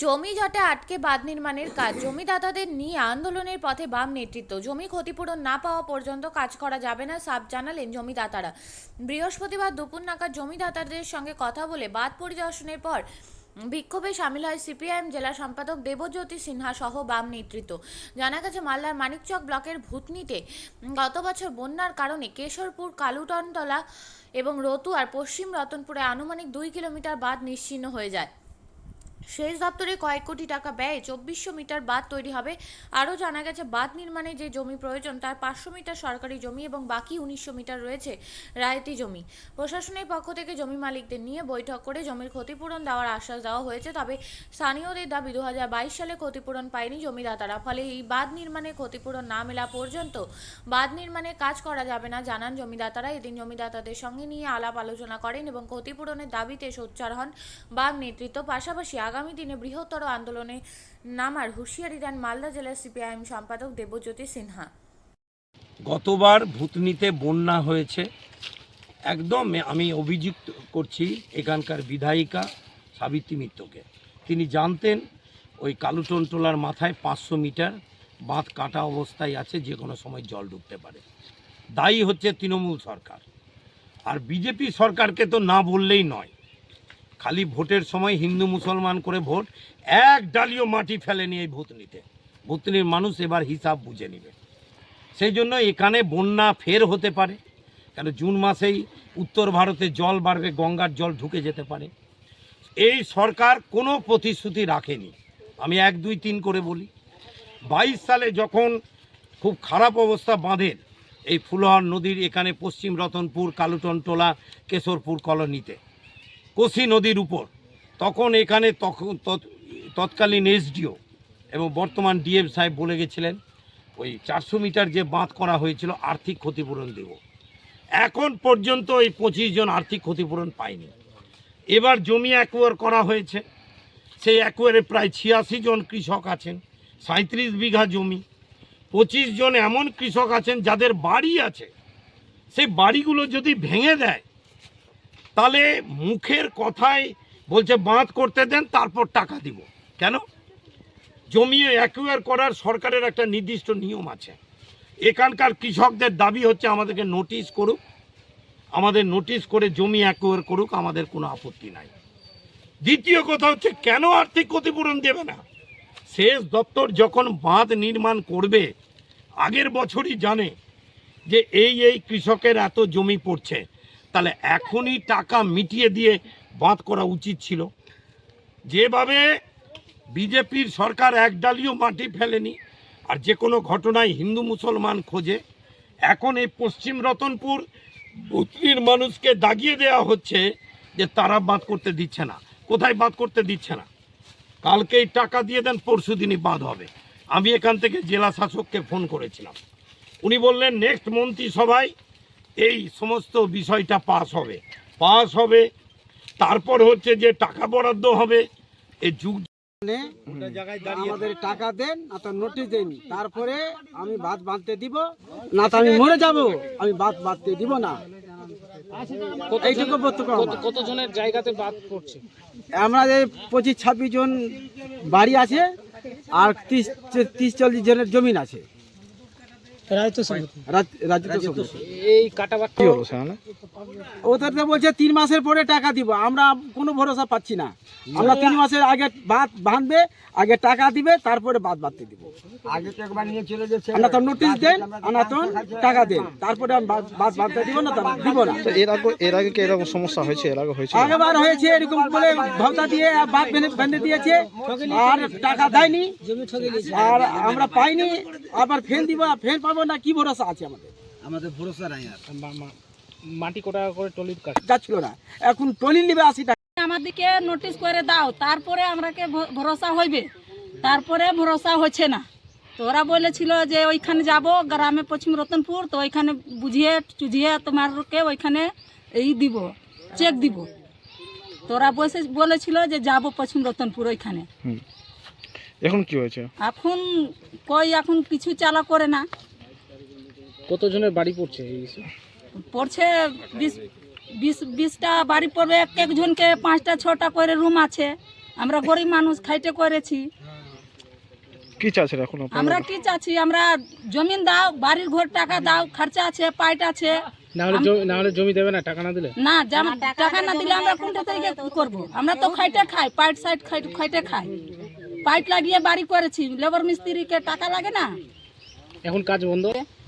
জমি জটে আটকে বাঁধ নির্মাণের কাজ। জমিদাতাদের নিয়ে আন্দোলনের পথে বাম নেতৃত্ব। জমি ক্ষতিপূরণ না পাওয়া পর্যন্ত কাজ করা যাবে না, সাফ জানালেন জমিদাতারা। বৃহস্পতিবার দুপুর নাগাদ জমিদাতাদের সঙ্গে কথা বলে বাঁধ পরিদর্শনের পর বিক্ষোভে সামিল হয় সিপিআইএম জেলা সম্পাদক দেবজ্যোতি সিনহা সহ বাম নেতৃত্ব। জানা গেছে, মালদার মানিকচক ব্লকের ভূতনিতে গত বছর বন্যার কারণে কেশরপুর, কালুটনতলা এবং রতুয়ার পশ্চিম রতনপুরে আনুমানিক দুই কিলোমিটার বাঁধ নিশ্চিহ্ন হয়ে যায়। সেচ দপ্তরে কয়েক কোটি টাকা ব্যয়ে চব্বিশশো মিটার বাঁধ তৈরি হবে। আরও জানা গেছে, বাঁধ নির্মাণে যে জমি প্রয়োজন, তার পাঁচশো মিটার সরকারি জমি এবং বাকি উনিশশো মিটার রয়েছে রায়তি জমি। প্রশাসনের পক্ষ থেকে জমি মালিকদের নিয়ে বৈঠক করে জমির ক্ষতিপূরণ দেওয়ার আশ্বাস দেওয়া হয়েছে, তবে স্থানীয়দের দাবি দু হাজার বাইশ সালে ক্ষতিপূরণ পায়নি জমিদাতারা। ফলে এই বাঁধ নির্মাণে ক্ষতিপূরণ না মেলা পর্যন্ত বাঁধ নির্মাণে কাজ করা যাবে না জানান জমিদাতারা। এদিন জমিদাতাদের সঙ্গে নিয়ে আলাপ আলোচনা করেন এবং ক্ষতিপূরণের দাবিতে সোচ্চার হন বাম নেতৃত্ব। পাশাপাশি আগামী দিনে বৃহত্তর আন্দোলনে নামার হুঁশিয়ারি দেন মালদা জেলার সিপিআইএম সম্পাদক দেবজ্যোতি সিনহা। গতবার ভূতনিতে বন্যা হয়েছে। একদম আমি অভিযুক্ত করছি এখানকার বিধায়িকা সাবিত্রী মিত্রকে। তিনি জানতেন ওই কালুটন টোলার মাথায় পাঁচশো মিটার বাঁধ কাটা অবস্থায় আছে, যে কোনো সময় জল ঢুকতে পারে। দায়ী হচ্ছে তৃণমূল সরকার। আর বিজেপি সরকারকে তো না বললেই নয়। খালি ভোটের সময় হিন্দু মুসলমান করে ভোট, এক ডালিও মাটি ফেলেনি এই ভূতনিতে। ভূতনির মানুষ এবার হিসাব বুঝে নেবে। সেই জন্য এখানে বন্যা ফের হতে পারে, কেন জুন মাসেই উত্তর ভারতে জল বাড়বে, গঙ্গার জল ঢুকে যেতে পারে। এই সরকার কোনো প্রতিশ্রুতি রাখেনি। আমি এক, দুই, তিন করে বলি। বাইশ সালে যখন খুব খারাপ অবস্থা বাঁধের এই ফুলহর নদীর এখানে পশ্চিম রতনপুর কালুটন টোলা কেশরপুর কলোনিতে। কোসি নদীর উপর। তখন এখানে তখন তৎকালীন এসডিও এবং বর্তমান ডিএম সাহেব বলে গেছিলেন, ওই চারশো মিটার যে বাঁধ করা হয়েছিল আর্থিক ক্ষতিপূরণ দেব। এখন পর্যন্ত এই পঁচিশ জন আর্থিক ক্ষতিপূরণ পায়নি। এবার জমি অ্যাকোয়ার করা হয়েছে। সেই অ্যাকোয়ারে প্রায় ছিয়াশি জন কৃষক আছেন সাঁত্রিশ বিঘা জমি। পঁচিশ জন এমন কৃষক আছেন যাদের বাড়ি আছে। সেই বাড়িগুলো যদি ভেঙে দেয় তাহলে মুখের কথায় বলছে, বাঁধ করতে দেন, তারপর টাকা দিব। কেন? জমি অ্যাকুয়ার করার সরকারের একটা নির্দিষ্ট নিয়ম আছে। এখানকার কৃষকদের দাবি হচ্ছে, আমাদেরকে নোটিশ করুক। আমাদের নোটিশ করে জমি অ্যাকুয়ার করুক, আমাদের কোনো আপত্তি নাই। দ্বিতীয় কথা হচ্ছে, কেন আর্থিক ক্ষতিপূরণ দেবে না? সেচ দপ্তর যখন বাঁধ নির্মাণ করবে, আগের বছরই জানে যে এই এই কৃষকের এত জমি পড়ছে। তাহলে এখনই টাকা মিটিয়ে দিয়ে বাঁধ করা উচিত ছিল। যেভাবে বিজেপির সরকার এক ডালিও মাটি ফেলেনি আর যে কোনো ঘটনায় হিন্দু মুসলমান খোঁজে, এখন এই পশ্চিম রতনপুর বুতলির মানুষকে দাগিয়ে দেওয়া হচ্ছে যে তারা বাঁধ করতে দিচ্ছে না। কোথায় বাঁধ করতে দিচ্ছে না? কালকেই টাকা দিয়ে দেন, পরশু দিনই বাঁধ হবে। আমি এখান থেকে জেলা শাসককে ফোন করেছিলাম। উনি বললেন, নেক্সট মন্ত্রিসভায় এই সমস্ত বিষয়টা পাস হবে। পাস হবে তারপর হচ্ছে যে টাকা বরাদ্দ হবে। এই যুগ আমাদের টাকা দেন না তো নোটিশ দেন। তারপরে আমি ভাত বাঁধতে দিব না তো আমি মরে যাব। আমি ভাত বাঁধতে দিব না। এইটুকু কতজনের জায়গাতে বাদ পড়ছে? আমরা যে পঁচিশ ছাব্বিশ জন বাড়ি আছে আর তিরিশ তিরিশ চল্লিশ জনের জমিন আছে। এই কি হলো সেখানে ওদের তো বলছে তিন মাসের পরে টাকা দিব। আমরা কোনো ভরসা পাচ্ছি না। আমরা তিন মাসের আগে ভাত বাঁধবে আগে টাকা দিবে তারপরে বাদ বাঁধতে দিব। আগে তো একবার নিয়ে চলে যাচ্ছে আমরা তো নোটিশ দেন টাকা দেন। তারপরে আমি বাদ বাদ বাঁধতে দিব না তো আমি দিব না। এর আগে এর আগে কি এরকম সমস্যা হয়েছে? এর আগে হয়েছে? আগেবার হয়েছে এরকম বলে ভাবতা দিয়ে বাদ বেঁধে দিয়েছে আর টাকা দেয়নি। আর আমরা পাইনি আবার ফেল দিব ফেন পাবো না কি ভরসা আছে আমাদের? আমাদের ভরসা নাই আর। মা- মা- মাটি কোটা করে টলির কাজ। যাচ্ছিল না। এখন টলি নিবে আশি টাকা। আমাদেরকে নোটিশ করে দাও তারপরে আমরাকে ভরসা হইবে। তারপরে ভরসা হচ্ছে না। তো ওরা বলেছিল যে ওইখানে যাব গ্রামে পশ্চিম রতনপুর তো ওইখানে বুঝিয়ে চুঝিয়ে তোমারকে ওইখানে এই দিব চেক দিব। তোরা বসে বলেছিল যে যাব পশ্চিম রতনপুর ওইখানে। এখন কি হয়েছে? এখন কই এখন কিছু চালা করে না। কতজনের বাড়ি পড়ছে এই পড়ছে বিশ বিশ বিশটা বাড়ি পড়বে এক একজনকে পাঁচটা ছটা করে রুম আছে। আমরা গরিব মানুষ খাইতে করেছি। কি চাচ্ছেন এখন আমরা কি চাচ্ছি? আমরা জমিন দাও বাড়ির ঘর টাকা দাও খরচা আছে পাইট আছে। না হলে জমি না হলে জমি দেবে না টাকা না দিলে? না টাকা না দিলে আমরা কোনটা থেকে কি করব? আমরা তো খাইতে খাই পাইট সাইড খাই- খাইতে খাই। পাইট লাগিয়ে বাড়ি করেছি লেবার মিস্ত্রিকে টাকা লাগে না। এখন কাজ বন্ধ?